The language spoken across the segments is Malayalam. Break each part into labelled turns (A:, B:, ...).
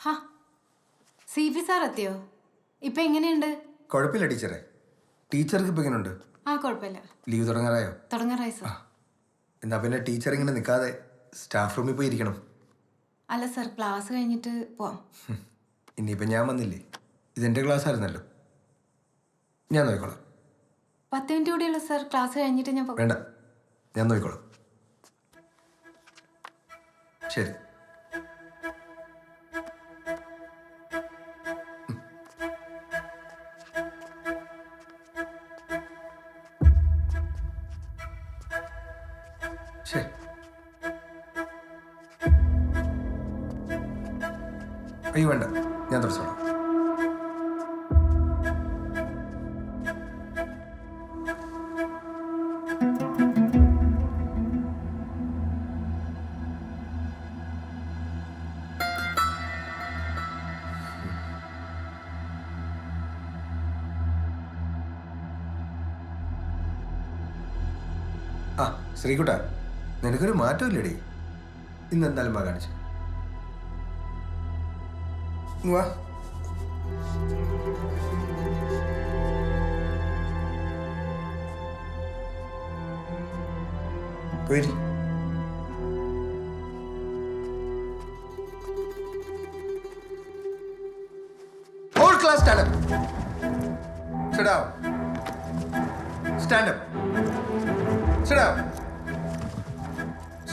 A: ഹാ സി പി സാർ എത്തിയോ? ഇപ്പൊ എങ്ങനെയുണ്ട്?
B: കുഴപ്പമില്ല ടീച്ചറെ. ടീച്ചർക്ക് ഇപ്പൊ എങ്ങനെയുണ്ട്?
A: ആ കുഴപ്പമില്ല.
B: ലീവ് തുടങ്ങാറായോ?
A: തുടങ്ങാറായി സാർ.
B: എന്നാ പിന്നെ ടീച്ചർ ഇങ്ങനെ നിൽക്കാതെ സ്റ്റാഫ് റൂമിൽ പോയി ഇരിക്കണം.
A: അല്ല സാർ ക്ലാസ് കഴിഞ്ഞിട്ട് പോവാം.
B: ഇനിയിപ്പം ഞാൻ വന്നില്ലേ? ഇതെന്റെ ക്ലാസ് ആയിരുന്നല്ലോ ഞാൻ നോക്കിക്കോളാം.
A: പത്ത് മിനിറ്റ് കൂടിയുള്ള സാർ. ക്ലാസ് കഴിഞ്ഞിട്ട് ഞാൻ പോകാം
B: വേണ്ട ഞാൻ നോക്കിക്കോളാം. ശരി ശരി. ശ്രീകുട്ട നിനക്കൊരു മാറ്റമില്ലടി. ഇന്ന് എന്തായാലും വാ കാണിച്ചു. വാ. പോയിരി. Whole stand up up. Sit down.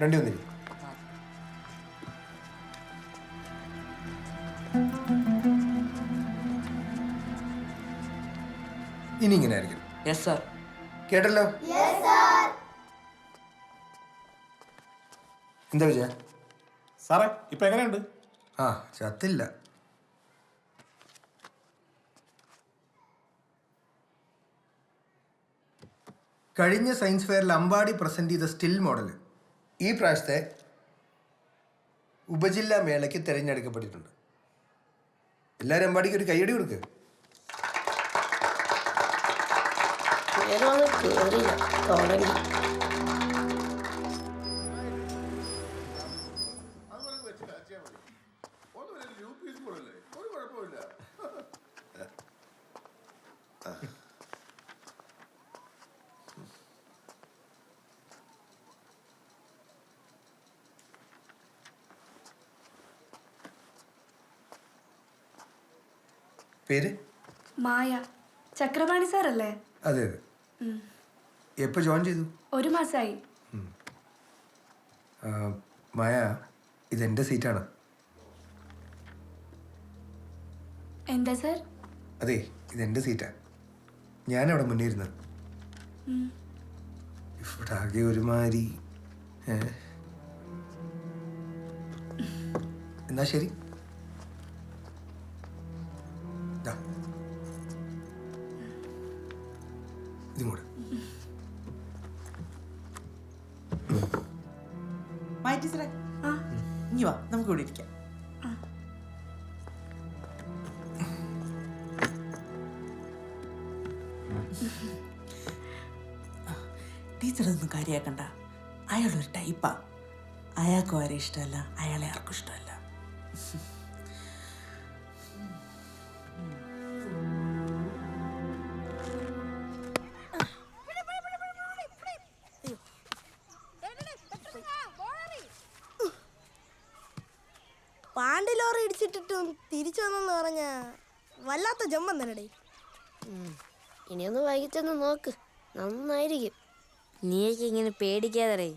B: Front വന്നിരി ഇനി ഇങ്ങനെ ആയിരിക്കും.
C: യെസ് സാർ
B: കേട്ടല്ലോ? എന്താ വിജയ?
D: സാറേ ഇപ്പൊ എങ്ങനെയുണ്ട്?
B: ആ ചത്തില്ല. കഴിഞ്ഞ സയൻസ് ഫെയറിൽ അമ്പാടി പ്രസന്റ് ചെയ്ത സ്റ്റിൽ മോഡൽ ഈ പ്രാവശ്യത്തെ ഉപജില്ലാ മേളയ്ക്ക് തിരഞ്ഞെടുക്കപ്പെട്ടിട്ടുണ്ട്. എല്ലാവരും അമ്പാടിക്ക് ഒരു കൈയടി കൊടുക്ക്.
E: തുടങ്ങി
B: പേര്?
F: മായ. ചക്രപാണി സാർ അല്ലേ
B: അതെ. അതെ എപ്പോൾ ജോയിൻ ചെയ്തു?
F: ഒരു മാസമായി
B: മായ ഇതെന്റെ സീറ്റാണ്.
F: എന്താ സാർ?
B: അതെ ഇതെന്റെ സീറ്റാണ് അവിടെ മുന്നേ ഇരുന്നത് ഇവിടെ ആകെ ഒരുമാതിരി? എന്നാ ശരി.
C: ഒന്നും കാര്യമാക്കണ്ട അയാളൊരു ടൈപ്പാ അയാൾക്കും ആരെ ഇഷ്ടമല്ല. അയാളെ ആർക്കും ഇഷ്ടമല്ല.
E: പാണ്ടി ലോറി ഇടിച്ചിട്ടിട്ടും തിരിച്ചു വന്നെന്ന് പറഞ്ഞ വല്ലാത്ത ജമ്പം തന്നെ ഇനിയൊന്ന് വൈകിച്ചൊന്ന് നോക്ക്. നന്നായിരിക്കും.
G: നീയൊക്കെ ഇങ്ങനെ പേടിക്കാതെ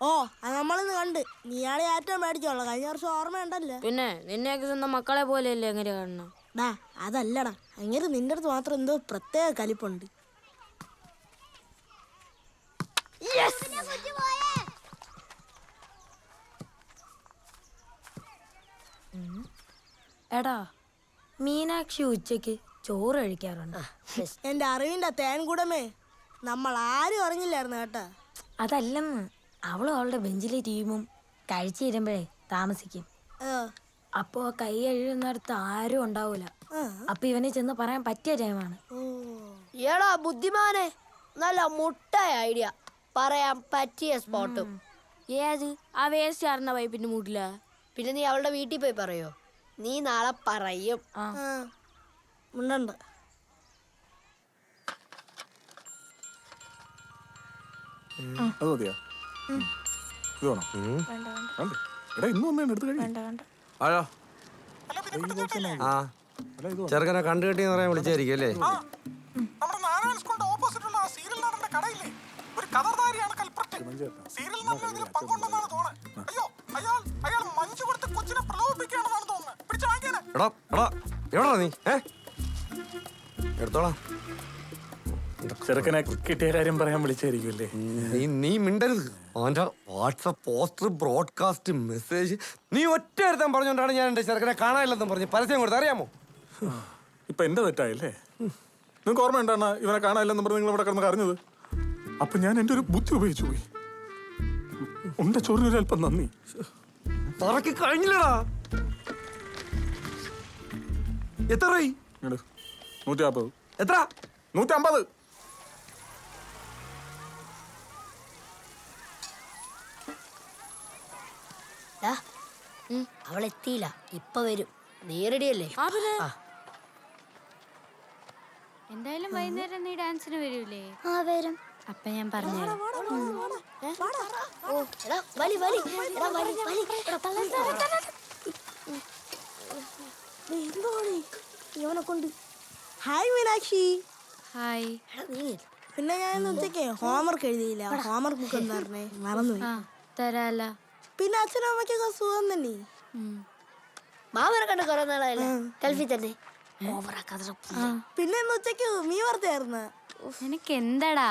E: ഓ അത് നമ്മളിന്ന് കണ്ട്. നീയാളെ ഏറ്റവും പേടിച്ചോളൂ കഴിഞ്ഞ വർഷം ഓർമ്മയുണ്ടല്ലോ
G: പിന്നെ നിന്നെയൊക്കെ സ്വന്തം മക്കളെ പോലെയല്ലേ എങ്ങനെ കാണണം
E: ഡാ അതല്ലടാ. അങ്ങനെ നിന്റെ അടുത്ത് മാത്രം എന്തോ പ്രത്യേക കലിപ്പുണ്ട്.
H: എടാ മീനാക്ഷി ഉച്ചയ്ക്ക് ചോറ് കഴിക്കാറുണ്ട്.
E: എന്റെ അറിവിന്റെ തേൻകുടമേ നമ്മൾ ആരും അറിഞ്ഞില്ലായിരുന്നു കേട്ടോ.
H: അതല്ലെന്ന്. അവളും അവളുടെ ബെഞ്ചിലെ ടീമും കഴിച്ചു തരുമ്പോഴേ താമസിക്കും. അപ്പോ കൈ കഴുകുന്നിടത്ത് ആരും ഉണ്ടാവൂല. അപ്പൊ ഇവനെ ചെന്ന് പറയാൻ പറ്റിയ ടൈമാണ്.
E: ഓ.
G: എടാ ബുദ്ധിമാനെ നല്ല മുട്ട ഐഡിയ. പറയാൻ പറ്റിയ സ്പോട്ടും. ഏത്? ആ വേസ്റ്റ് ആർന്ന പൈപ്പിന്റെ മൂട്ടില. പിന്നെ നീ അവളുടെ വീട്ടിൽ പോയി പറയോ? നീ നാളെ പറയും.
E: ആ.
D: അത് മതിയോ? ഇത് വേണോ? വേണ്ടേ? എടാ ഇന്ന് വന്നേ എടുത്ത് കഴിയും
B: ആഴോ ആ. ചെറുക്കനെ കണ്ടു കെട്ടി പറയാൻ വിളിച്ചായിരിക്കും അല്ലേ?
I: നമ്മുടെ നാരായണ സ്കൂളിന്റെ ഓപ്പോസിറ്റുള്ള ആ സീരിയൽ നടന്റെ കടയില്ലേ? ഒരു കൽപ്പറ്റ് സീരിയൽ നടന്ന ഇതിൽ പങ്കുണ്ടെന്നാണ് തോന്നുന്നത് അയ്യോ അയാൾ അയാൾ മഞ്ചു കൊടുത്ത് കൊച്ചിനെ പ്രലോഭിപ്പിക്കുകയാണെന്നാണ് തോന്നുന്നത് പിടിച്ചു വാങ്ങിക്കാനെ
B: എടാ എടാ എവിടാ നീ? ഏ? എടുത്തോളാം.
D: ചെറുക്കനെ കിട്ടിയ കാര്യം പറയാൻ വിളിച്ചായിരിക്കുമല്ലേ?
B: നീ നീ മിണ്ടരുത്. അവന്റെ വാട്സപ്പ് പോസ്റ്റർ ബ്രോഡ്കാസ്റ്റ് മെസ്സേജ് നീ ഒറ്റ ഒരുത്തൻ പറഞ്ഞുകൊണ്ടാണ് ഞാൻ എന്റെ ചെറുക്കനെ കാണാനില്ലെന്നും പറഞ്ഞ് പരസ്യം കൊടുത്ത് അറിയാമോ?
D: ഇപ്പൊ എന്റെ തെറ്റായില്ലേ? നിങ്ങൾക്ക് ഓർമ്മ ഉണ്ടാണ് ഇവനെ കാണാനില്ലെന്ന് പറഞ്ഞ് നിങ്ങൾ ഇവിടെ കിടന്ന് കരഞ്ഞത്? അപ്പൊ ഞാൻ എന്റെ ഒരു ബുദ്ധി ഉപയോഗിച്ചു പോയി. ഉണ്ട ചോറിനൊരു അല്പം നന്ദി.
B: പറക്കി കഴിഞ്ഞില്ലടാ. എത്ര.
D: നൂറ്റി നാൽപ്പത്
B: എത്ര?
D: നൂറ്റി അമ്പത്
G: അവൾ എത്തിയില്ല ഇപ്പൊ വരും. നേരടിയല്ലേ?
J: എന്തായാലും വൈകുന്നേരം നീ ഡാൻസിന് വരൂലേ?
H: ആ വരും.
J: അപ്പൊ ഞാൻ
E: പറഞ്ഞു ഇവനെ കൊണ്ട്? ഹായ് മീനാക്ഷി.
J: ഹായ്.
G: എടാ നീ
E: പിന്നെ ഞാൻ ഉച്ചയ്ക്ക് ഹോംവർക്ക് എഴുതിയില്ല. ഹോംവർക്ക് ബുക്ക് എന്താ പറഞ്ഞേ? മറന്നു
J: ആ തരാല.
E: പിന്നെ അച്ഛനും അമ്മയ്ക്കൊക്കെ സുഖം തന്നെ.
G: മാമനെ കണ്ട് കുറെ നാളായല്ലേ? ഗൾഫിൽ തന്നെ. ഓവറാക്കാതെ
E: പിന്നെ ഇന്ന് ഉച്ചയ്ക്ക് മീ വറുത്തായിരുന്നു
J: നിനക്ക് എന്താടാ?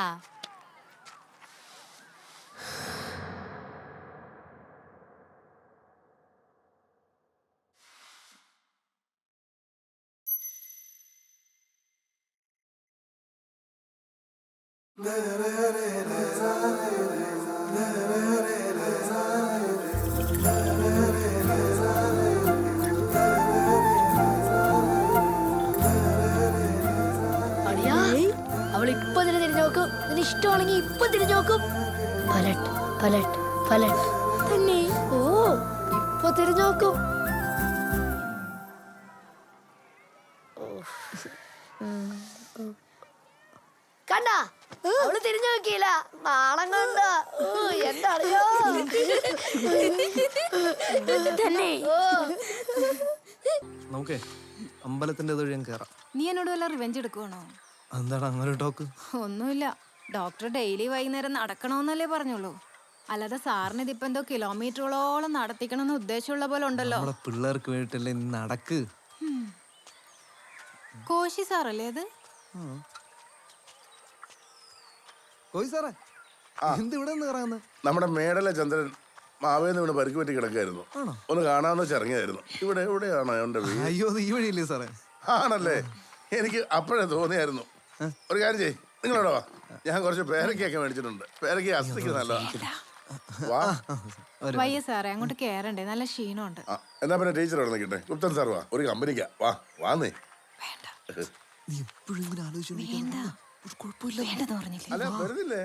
G: അടിയാ അവൾ ഇപ്പൊ തിരിഞ്ഞു നോക്കും. നിന്നെ ഇഷ്ടമാണെങ്കിൽ ഇപ്പൊ തിരിഞ്ഞു നോക്കും. പലട്ട് പലട്ട് പലട്ട്. തന്നെ? ഓ ഇപ്പൊ തിരിഞ്ഞു നോക്കും. കണ്ട? തിരിഞ്ഞു നോക്കിയില്ല. നാണം കണ്ട എന്തറിയോ
H: തന്നെ.
B: നമുക്കേ അമ്പലത്തിന്റെ കേറാം. കയറാം
A: നീ എന്നോട് വല്ല റിവെഞ്ച് എടുക്കുവാണോ?
B: എന്താണ് അങ്ങനെ ടോക്ക്
A: ഒന്നുമില്ല. ഡോക്ടർ ഡെയിലി വൈകുന്നേരം നടക്കണമെന്നല്ലേ പറഞ്ഞുള്ളൂ. അല്ലാതെ സാറിന് ഇതിപ്പോ എന്തോ കിലോമീറ്ററുകളോളം നടത്തിക്കണമെന്ന് ഉദ്ദേശമുള്ള പോലെ ഉണ്ടല്ലോ.
B: നമ്മുടെ പിള്ളേർക്ക് വേണ്ടിട്ടല്ലേ നീ നടക്ക്.
A: കോശി സാറല്ലേ അത്?
B: കോയി സാറേ എന്ത് ഇവിടെ നിന്ന് കയറാന്ന്
K: നമ്മുടെ മേടല ചന്ദ്രൻ മാവേന്ന് ഇവിടെ പരിക്ക് പറ്റി കിടക്കായിരുന്നു ഒന്ന് കാണാന്ന് വെച്ച് ഇറങ്ങിയായിരുന്നു. ഇവിടെ എവിടെയാണ് അവന്റെ വീട്?
B: അയ്യോ ഈ വഴിയില്ലേ സാറേ.
K: ആണല്ലേ? എനിക്ക് അപ്പോഴേ തോന്നിയായിരുന്നു. ഒരു കാര്യം ചെയ് നിങ്ങളോട് വാ. ഞാൻ കുറച്ച് പേരക്കൊക്കെ മേടിച്ചിട്ടുണ്ട്. പേരക്ക അസ്ഥിക്ക് നല്ലതാ. വാ.
A: വയ്യ സാറേ അങ്ങോട്ട് കേറണ്ടേ? നല്ല ക്ഷീണമുണ്ട്.
K: ആ, എന്നാ പിന്നെ ടീച്ചർ അവിടെ നിൽക്കട്ടെ. ഗുപ്തൻ സാർ വാ. ഒരു കമ്പനിക്കാ. വാ വാന്നേ.
B: നീ എപ്പോഴും ഇങ്ങനെ ആലോചിച്ചോണ്ടിരിക്കുന്ന ഒരു കുഴപ്പമില്ല.
A: വേണ്ടെന്ന് പറഞ്ഞില്ലേ?
K: അല്ല വരുന്നില്ലേ?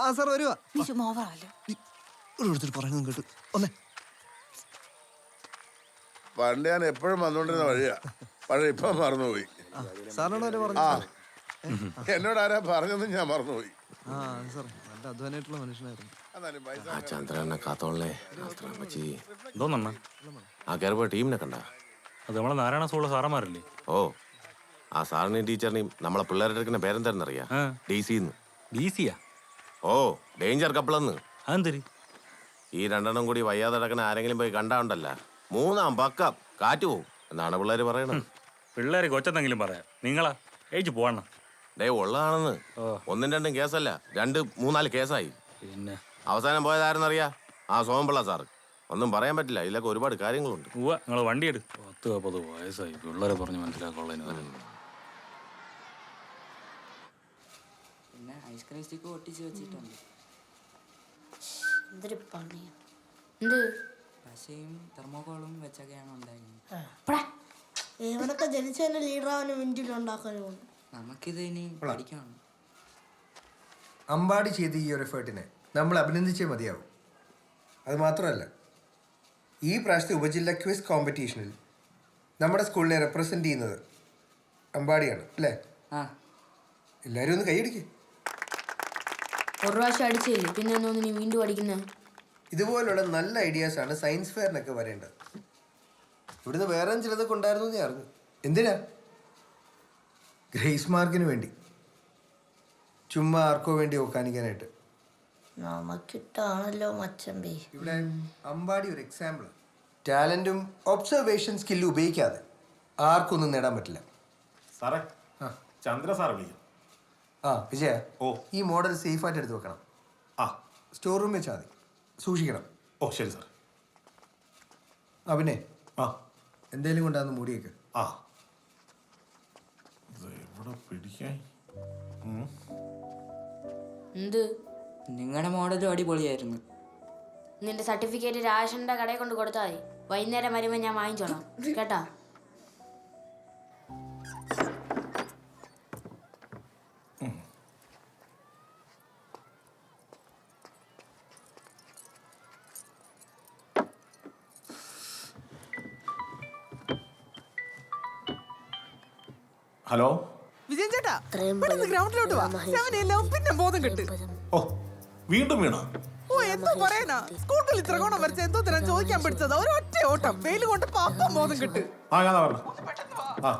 B: ആ സാർ വരുവാ.
A: നീ ചുമ്മാ ഓവറാല്ലോ
B: നീ ഓരോരുത്തർ പറയുന്നത് കേട്ടു. ഒന്നേ
K: പണ്ട് ഞാൻ എപ്പോഴും വന്നുകൊണ്ടിരുന്ന വഴിയാ. പക്ഷെ ഇപ്പൊ മറന്നുപോയി.
B: ആ സാറിനോട് വരെ പറഞ്ഞു
K: ആ എന്നോട് ആരാ പറഞ്ഞതെന്ന് ഞാൻ മറന്നുപോയി.
B: ആ സാർ നല്ല അധ്വാനായിട്ടുള്ള മനുഷ്യനായിരുന്നു.
K: എന്നാലും പൈസ
L: ആ ചന്ദ്രനെ കാത്തോളേ അമ്മച്ചി.
D: എന്തോന്നണ്ണ?
L: ആ കയറിപ്പോ ടീമിനെ കണ്ട?
D: അത് നമ്മളെ നാരായണ സ്കൂളിലെ സാറന്മാരല്ലേ?
L: ഓ. ആ സാറിനെയും ടീച്ചറിനെയും നമ്മളെ പിള്ളേരുടെ എടുക്കുന്ന പേരെന്തായിരുന്നറിയാ
D: ആ.
L: ഡി സി
D: ഡി സിയാ?
L: ഓ ഡേഞ്ചർ കപ്പിളെന്ന്.
D: അതെന്തരി
L: ഈ രണ്ടെണ്ണം കൂടി വയ്യാതെ കിടക്കുന്ന ആരെങ്കിലും പോയി കണ്ടാണ്ടല്ല. മൂന്നാം പക്കം. കാറ്റ് പോവും. എന്നാണ് പിള്ളേര് പറയണത്.
D: പിള്ളേരെ കൊച്ചെന്തെങ്കിലും പറയാം. നിങ്ങളാ? ഏച്ചു പോവണ്ണ
L: ഡേ ഉള്ളതാണെന്ന്.
D: ഓ.
L: ഒന്നും രണ്ടും കേസല്ല. രണ്ട് മൂന്നാൽ കേസായി.
D: പിന്നെ?
L: അവസാനം പോയതാരെന്നറിയാ? ആ സോമപിള്ള സാർ. ഒന്നും പറയാൻ പറ്റില്ല. ഇതിലൊക്കെ ഒരുപാട് കാര്യങ്ങളുണ്ട്.
M: ഉവ്വ നിങ്ങൾ വണ്ടി എടു പത്ത് നാൽപ്പത് വയസ്സായി. പിള്ളേരെ പറഞ്ഞ് മനസ്സിലാക്കാനുള്ളതിന് വരെ
G: പിന്നെ ഐസ്ക്രീം സ്റ്റിക്ക് ഒട്ടിച്ച് വെച്ചിട്ടുണ്ട്.
N: എന്തൊരു പണിയാ എന്ത്?
G: പശയും തെർമോകോളും വെച്ചൊക്കെയാണ് ഉണ്ടായിരുന്നത്.
E: ഇവനൊക്കെ ജനിച്ചതിന്റെ ലീഡർ അവന് മിനിറ്റിൽ ഉണ്ടാക്കാനും
G: നമുക്കിത് ഇനി പഠിക്കണം.
B: അമ്പാടി ചെയ്ത ഈ ഒരു എഫേർട്ടിനെ നമ്മൾ അഭിനന്ദിച്ചേ മതിയാവും. അത് മാത്രമല്ല ഈ പ്രാവശ്യത്തെ ഉപജില്ല ക്വിസ് കോമ്പറ്റീഷനിൽ നമ്മുടെ സ്കൂളിനെ റെപ്രസെന്റ് ചെയ്യുന്നത് അമ്പാടിയാണ് അല്ലേ?
G: ആ.
B: എല്ലാവരും ഒന്ന് കൈയടിക്കേ
N: ഒരു പ്രാവശ്യം അടിച്ചില്ലേ പിന്നെ എന്നൊന്ന് നീ വീണ്ടും അടിക്കുന്നത്
B: ഇതുപോലുള്ള നല്ല ഐഡിയാസ് ആണ് സയൻസ് ഫെയറിനൊക്കെ വരേണ്ടത്. ഇവിടുന്ന് വേറെ ചിലതൊക്കെ ഉണ്ടായിരുന്നു ഞാൻ അറിഞ്ഞു. എന്തിനാ? ഗ്രേസ് മാർക്കിന് വേണ്ടി. ചുമ്മാ ആർക്കോ വേണ്ടി ഒക്കാനിക്കാനായിട്ട്
N: നമുക്കിട്ടാണല്ലോ മച്ചമ്പേ
B: ഇവിടെ അമ്പാടി ഒരു എക്സാമ്പിൾ ടാലന്റും ഒബ്സർവേഷൻ സ്കില്ലും ഉപയോഗിക്കാതെ ആർക്കൊന്നും നേടാൻ പറ്റില്ല.
D: സാറേ ചന്ദ്ര സാർ വിളിക്കും
B: ആ വിജയ
D: ഓ.
B: ഈ മോഡൽ സേഫായിട്ട് എടുത്ത് വെക്കണം.
D: ആ.
B: സ്റ്റോർ റൂമിൽ വെച്ചാൽ മതി. സൂക്ഷിക്കണം.
D: ഓ ശരി സാർ
B: ആ പിന്നെ?
D: ആ.
B: എന്തേലും കൊണ്ടാന്ന് മൂടിയേക്ക്
D: ആ. എവിടെ പിടിക്കാൻ?
N: എന്ത്?
G: നിങ്ങളുടെ മോഡൽ അടിപൊളിയായിരുന്നു.
N: നിന്റെ സർട്ടിഫിക്കറ്റ് രാഷന്റെ കടയിൽ കൊണ്ട് കൊടുത്താൽ മതി. വൈകുന്നേരം വരുമ്പോൾ ഞാൻ വാങ്ങിച്ചോളാം. കേട്ടാ?
D: ഹലോ?
G: വിജയൻ ചേട്ടാ പെട്ടെന്ന് ഗ്രൗണ്ടിലോട്ട് വാ. സെവനെല്ലാം പിന്നെ ബോധം കിട്ട്.
D: ഓ വീണ്ടും വീണോ?
G: ഓ എന്തോ പറയാനാ സ്കൂട്ടറിൽ ഇത്ര ഗുണം വരച്ച എന്തോ തരാൻ ചോദിക്കാൻ പിടിച്ചത് ഒരൊറ്റ ഓട്ടം. വെയിൽ കൊണ്ട് പാപ്പം ബോധം കിട്ട്.
D: ആ ഞാൻ പറഞ്ഞു. ആ.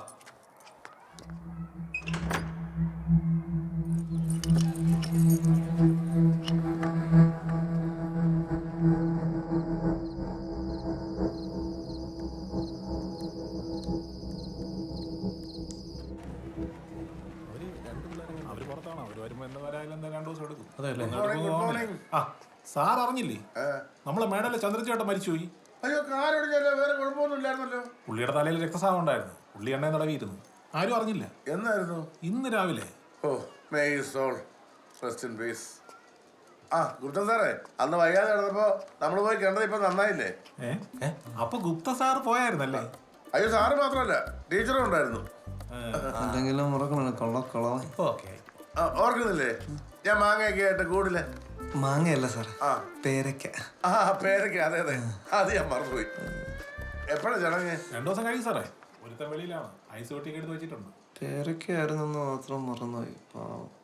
D: അറിഞ്ഞില്ലേ നമ്മളെ മേഡല്ലേ ചന്ദ്രചേട്ടൻ മരിച്ചുപോയി?
K: അയ്യോ കാലൊടിഞ്ഞല്ലോ വേറെ കുഴപ്പമൊന്നും ഇല്ലായിരുന്നല്ലോ.
D: പുള്ളിയുടെ തലയിൽ രക്തസാഹം ഉണ്ടായിരുന്നു. പുള്ളി എണ്ണ തടവിയിരുന്നു ആരും അറിഞ്ഞില്ല.
K: എന്നായിരുന്നു?
D: ഇന്ന് രാവിലെ.
K: ഓ may soul rest in peace ആ ഗുപ്ത സാറേ അന്ന് വയ്യാതെ കിടന്നപ്പോ നമ്മൾ പോയി കണ്ടത് ഇപ്പൊ നന്നായില്ലേ?
D: ഏ? ഏ? അപ്പൊ ഗുപ്ത സാർ പോയായിരുന്നല്ലേ?
K: അയ്യോ സാറ് മാത്രമല്ല ടീച്ചറും ഉണ്ടായിരുന്നു.
B: എന്തെങ്കിലും
K: ഓർക്കുന്നില്ലേ? ഞാൻ മാങ്ങയൊക്കെ ആയിട്ട് കൂടില്ലേ?
B: മാങ്ങയല്ല സാർ
K: ആ.
B: പേരയ്ക്ക.
K: ആ പേരൊക്കെ അതെ അതെ. അത് ഞാൻ മറന്നുപോയി. എപ്പോഴാണ് ചടങ്ങ്?
D: രണ്ടു ദിവസം കഴിയും സാറേ. ഒരുത്തൻ വെളിയിലാണ്. ഐസ് ഒട്ടിയൊക്കെ എടുത്ത് വെച്ചിട്ടുണ്ട്.
B: പേരയ്ക്കായിരുന്നെന്ന് മാത്രം മറന്നുപോയി. പാവം.